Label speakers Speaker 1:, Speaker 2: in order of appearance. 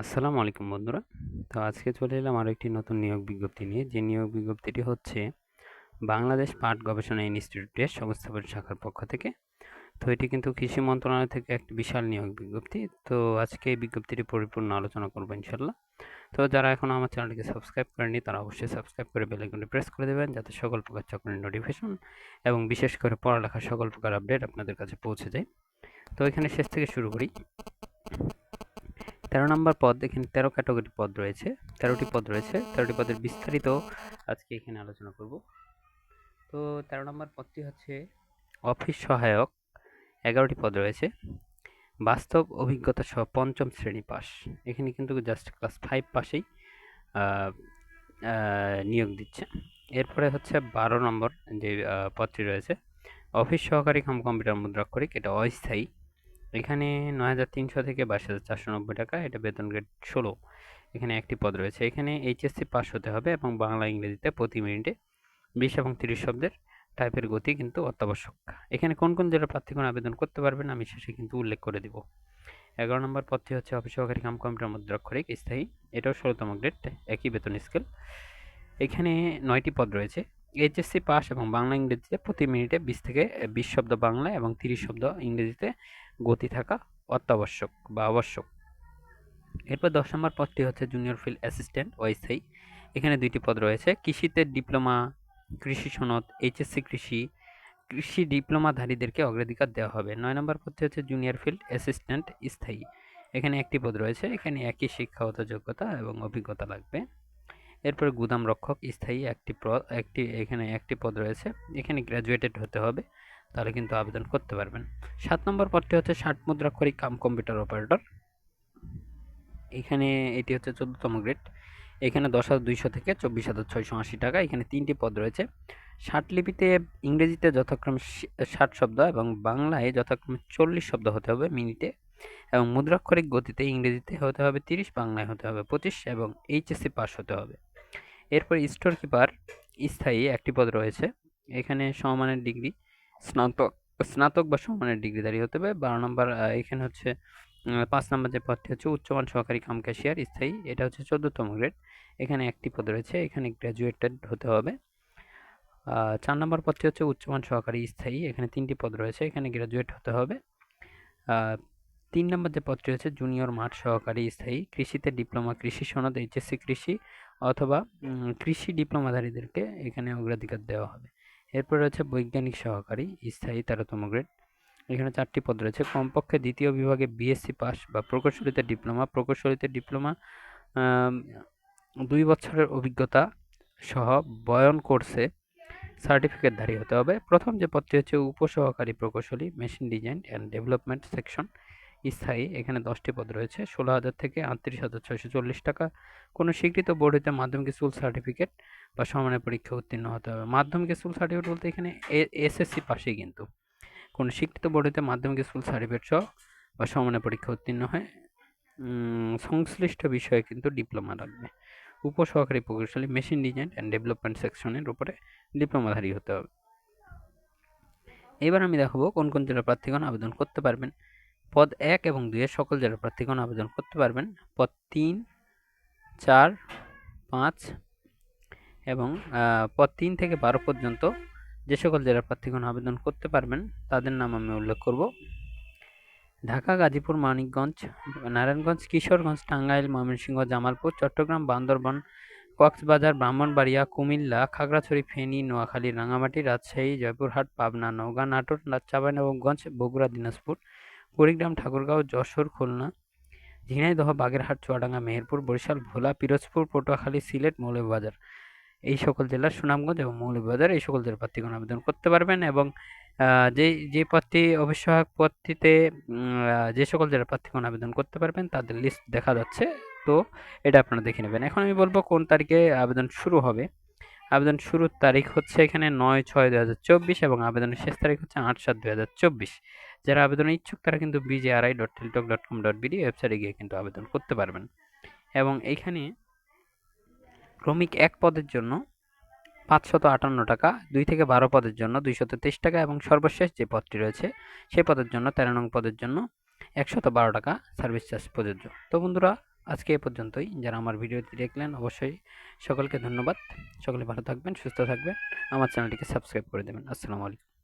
Speaker 1: আসসালামু আলাইকুম বন্ধুরা। তো আজকে চলে এলাম আরও একটি নতুন নিয়োগ বিজ্ঞপ্তি নিয়ে। যে নিয়োগ বিজ্ঞপ্তিটি হচ্ছে বাংলাদেশ পাট গবেষণা ইনস্টিটিউটের সংস্থাপন শাখার পক্ষ থেকে। তো এটি কিন্তু কৃষি মন্ত্রণালয় থেকে একটি বিশাল নিয়োগ বিজ্ঞপ্তি। তো আজকে এই বিজ্ঞপ্তিটি পরিপূর্ণ আলোচনা করব ইনশাল্লাহ তো যারা এখন আমার চ্যানেলটিকে সাবস্ক্রাইব করেনি তারা অবশ্যই সাবস্ক্রাইব করে বেল আইকনটি প্রেস করে দেবেন, যাতে সকল প্রকার চাকরির নোটিফিকেশন এবং বিশেষ করে পড়ালেখার সকল প্রকার আপডেট আপনাদের কাছে পৌঁছে যায়। তো এখানে শেষ থেকে শুরু করি। তেরো নম্বর পদ এখানে তেরো ক্যাটাগরি পদ রয়েছে, তেরোটি পদ রয়েছে, তেরোটি পদের বিস্তারিত আজকে এখানে আলোচনা করব। তো তেরো নম্বর পদটি হচ্ছে অফিস সহায়ক, এগারোটি পদ রয়েছে, বাস্তব অভিজ্ঞতা সহ পঞ্চম শ্রেণি পাস এখানে কিন্তু জাস্ট ক্লাস ফাইভ পাশেই নিয়োগ দিচ্ছে। এরপরে হচ্ছে বারো নম্বর যে পদটি রয়েছে, অফিস সহকারী কাম কম্পিউটার মুদ্রাক্ষরিক, এটা অস্থায়ী। এখানে নয় হাজার তিনশো থেকে বাইশ হাজার চারশো নব্বই টাকা, এটা বেতন গ্রেড ষোলো। এখানে একটি পদ রয়েছে, এখানে এইচএসসি পাস হতে হবে এবং বাংলা, ইংরেজিতে প্রতি মিনিটে বিশ এবং তিরিশ শব্দের টাইপের গতি কিন্তু অত্যাবশ্যক। এখানে কোন কোন জেলার প্রার্থীগণ আবেদন করতে পারবেন আমি শেষে কিন্তু উল্লেখ করে দিব। এগারো নম্বর পদটি হচ্ছে অফিস সহকারী কাম কম্পিউটার মুদ্রাক্ষরিক স্থায়ী। এটাও ষোলোতম গ্রেড একই বেতন স্কেল এখানে নয়টি পদ রয়েছে এইচএসসি পাস এবং বাংলা ইংরেজিতে প্রতি মিনিটে বিশ থেকে বিশ শব্দ বাংলা এবং তিরিশ শব্দ ইংরেজিতে গতি থাকা অত্যাবশ্যক বা আবশ্যক। এরপর দশ নম্বর পদটি হচ্ছে জুনিয়র ফিল্ড অ্যাসিস্ট্যান্ট ওয়াইসাই এখানে দুইটি পদ রয়েছে। কৃষিতে ডিপ্লোমা, কৃষি সনদ এইচএসসি কৃষি। কৃষি ডিপ্লোমাধারীদেরকে অগ্রাধিকার দেওয়া হবে। নয় নম্বর পদটি হচ্ছে জুনিয়র ফিল্ড অ্যাসিস্ট্যান্ট স্থায়ী। এখানে একটি পদ রয়েছে। এখানে একই শিক্ষাগত যোগ্যতা এবং অভিজ্ঞতা লাগবে। এরপর গুদাম রক্ষক, স্থায়ী একটি একটি, এখানে একটি পদ রয়েছে। এখানে গ্র্যাজুয়েটেড হতে হবে, তাহলে কিন্তু আবেদন করতে পারবেন। সাত নম্বর পদটি হচ্ছে ষাট মুদ্রাক্ষরিক কাম কম্পিউটার অপারেটর এখানে এটি হচ্ছে চোদ্দতম গ্রেড এখানে দশ হাজার দুইশো থেকে চব্বিশ হাজার ছয়শো আশি টাকা, এখানে তিনটি পদ রয়েছে। ষাট লিপিতে ইংরেজিতে যথাক্রমে ষাট শব্দ এবং বাংলায় যথাক্রমে চল্লিশ শব্দ হতে হবে মিনিটে। এবং মুদ্রাক্ষরিক গতিতে ইংরেজিতে হতে হবে তিরিশ, বাংলায় হতে হবে পঁচিশ এবং এইচএসসি পাস হতে হবে। এরপর স্টোর কিপার স্থায়ী একটি পদ রয়েছে। এখানে সমমানের ডিগ্রি, স্নাতক স্নাতক বা সমানের ডিগ্রিধারী হতে হবে। বারো নম্বর এখানে হচ্ছে পাঁচ নম্বর যে পদটি হচ্ছে উচ্চমান সহকারী কাম ক্যাশিয়ার স্থায়ী। এটা হচ্ছে চোদ্দতম গ্রেড এখানে একটি পদ রয়েছে, এখানে গ্র্যাজুয়েটেড হতে হবে। চার নম্বর পদটি হচ্ছে উচ্চমান সহকারী স্থায়ী। এখানে তিনটি পদ রয়েছে, এখানে গ্র্যাজুয়েট হতে হবে। তিন নম্বর যে পদটি হচ্ছে জুনিয়র মাঠ সহকারী স্থায়ী কৃষিতে ডিপ্লোমা কৃষি সনদ এইচএসসি কৃষি অথবা কৃষি ডিপ্লোমাধারীদেরকে এখানে অগ্রাধিকার দেওয়া হবে। এরপর রয়েছে বৈজ্ঞানিক সহকারী, স্থায়ী তেরোতম গ্রেড এখানে চারটি পদ রয়েছে। কমপক্ষে দ্বিতীয় বিভাগে বিএসসি পাস বা প্রকৌশলীতে ডিপ্লোমা প্রকৌশলীতে ডিপ্লোমা দুই বছরের অভিজ্ঞতা সহ বয়ন কোর্সে সার্টিফিকেটধারী হতে হবে। প্রথম যে পদটি হচ্ছে উপসহকারী প্রকৌশলী machine design and development section স্থায়ী। এখানে দশটি পদ রয়েছে, ষোলো হাজার থেকে আটত্রিশ হাজার ছয়শো চল্লিশ টাকা। কোনো স্বীকৃত বোর্ড হতে মাধ্যমিক স্কুল সার্টিফিকেট বা সমানের পরীক্ষা উত্তীর্ণ হতে হবে। মাধ্যমিক স্কুল সার্টিফিকেট বলতে এখানে এসএসসি পাশেই কিন্তু। কোনো স্বীকৃত বোর্ড হতে মাধ্যমিক স্কুল সার্টিফিকেট সহ বা সমানের পরীক্ষা উত্তীর্ণ হয় সংশ্লিষ্ট বিষয়ে কিন্তু ডিপ্লোমা লাগবে। উপসহকারী প্রকৌশলী, মেশিন ডিজাইন অ্যান্ড ডেভেলপমেন্ট সেকশনের উপরে ডিপ্লোমাধারী হতে হবে। এবার আমি দেখাবো কোন কোন জেলার প্রার্থীগণ আবেদন করতে পারবেন। পদ এক এবং দুইয়ের সকল জেলার প্রার্থীগণ আবেদন করতে পারবেন। পদ তিন, চার, পাঁচ এবং পদ তিন থেকে বারো পর্যন্ত যে সকল জেলার প্রার্থীগণ আবেদন করতে পারবেন, তাদের নাম আমি উল্লেখ করব। ঢাকা, গাজীপুর, মানিকগঞ্জ, নারায়ণগঞ্জ, কিশোরগঞ্জ, টাঙ্গাইল, ময়মনসিংহ, জামালপুর, চট্টগ্রাম, বান্দরবান, কক্সবাজার, ব্রাহ্মণবাড়িয়া, কুমিল্লা, খাগড়াছড়ি, ফেনী, নোয়াখালী রাঙামাটি রাজশাহী, জয়পুরহাট, পাবনা, নওগাঁ, নাটোর, চাঁপাইনবাবগঞ্জ, বগুড়া, দিনাজপুর। কুড়িগ্রাম ঠাকুরগাঁও যশোর খুলনা, ঝিনাইদহ, বাগেরহাট, চুয়াডাঙ্গা, মেহেরপুর, বরিশাল, ভোলা, পিরোজপুর, পটুয়াখালী, সিলেট, মৌলভীবাজার। এই সকল জেলার সুনামগঞ্জ এবং মৌলভীবাজার এই সকল জেলার প্রার্থীগণ আবেদন করতে পারবেন এবং যে যে পদটি অবশ্যক পদটিতে যে সকল জেলার প্রার্থীগণ আবেদন করতে পারবেন তাদের লিস্ট দেখা যাচ্ছে। তো এটা আপনারা দেখে নেবেন। এখন আমি বলব কোন তারিখে আবেদন শুরু হবে। আবেদন শুরুর তারিখ হচ্ছে এখানে নয় ছয় দু হাজার চব্বিশ এবং আবেদনের শেষ তারিখ হচ্ছে আট সাত দু হাজার চব্বিশ। যারা আবেদনের ইচ্ছুক তারা কিন্তু BJRI dot Teletalk dot com dot BD ওয়েবসাইটে গিয়ে কিন্তু আবেদন করতে পারবেন। এবং এইখানে ক্রমিক এক পদের জন্য পাঁচশত আটান্ন টাকা, দুই থেকে বারো পদের জন্য দুইশত তেইশ টাকা এবং সর্বশেষ যে পদটি রয়েছে সেই পদের জন্য তেরো নং পদের জন্য একশত বারো টাকা সার্ভিস চার্জ প্রযোজ্য। তো বন্ধুরা আজকে এ পর্যন্তই। যারা আমার ভিডিওটি দেখলেন, অবশ্যই সকলকে ধন্যবাদ। সকলে ভালো থাকবেন, সুস্থ থাকবেন। আমার চ্যানেলটিকে সাবস্ক্রাইব করে দেবেন। আসসালামু আলাইকুম।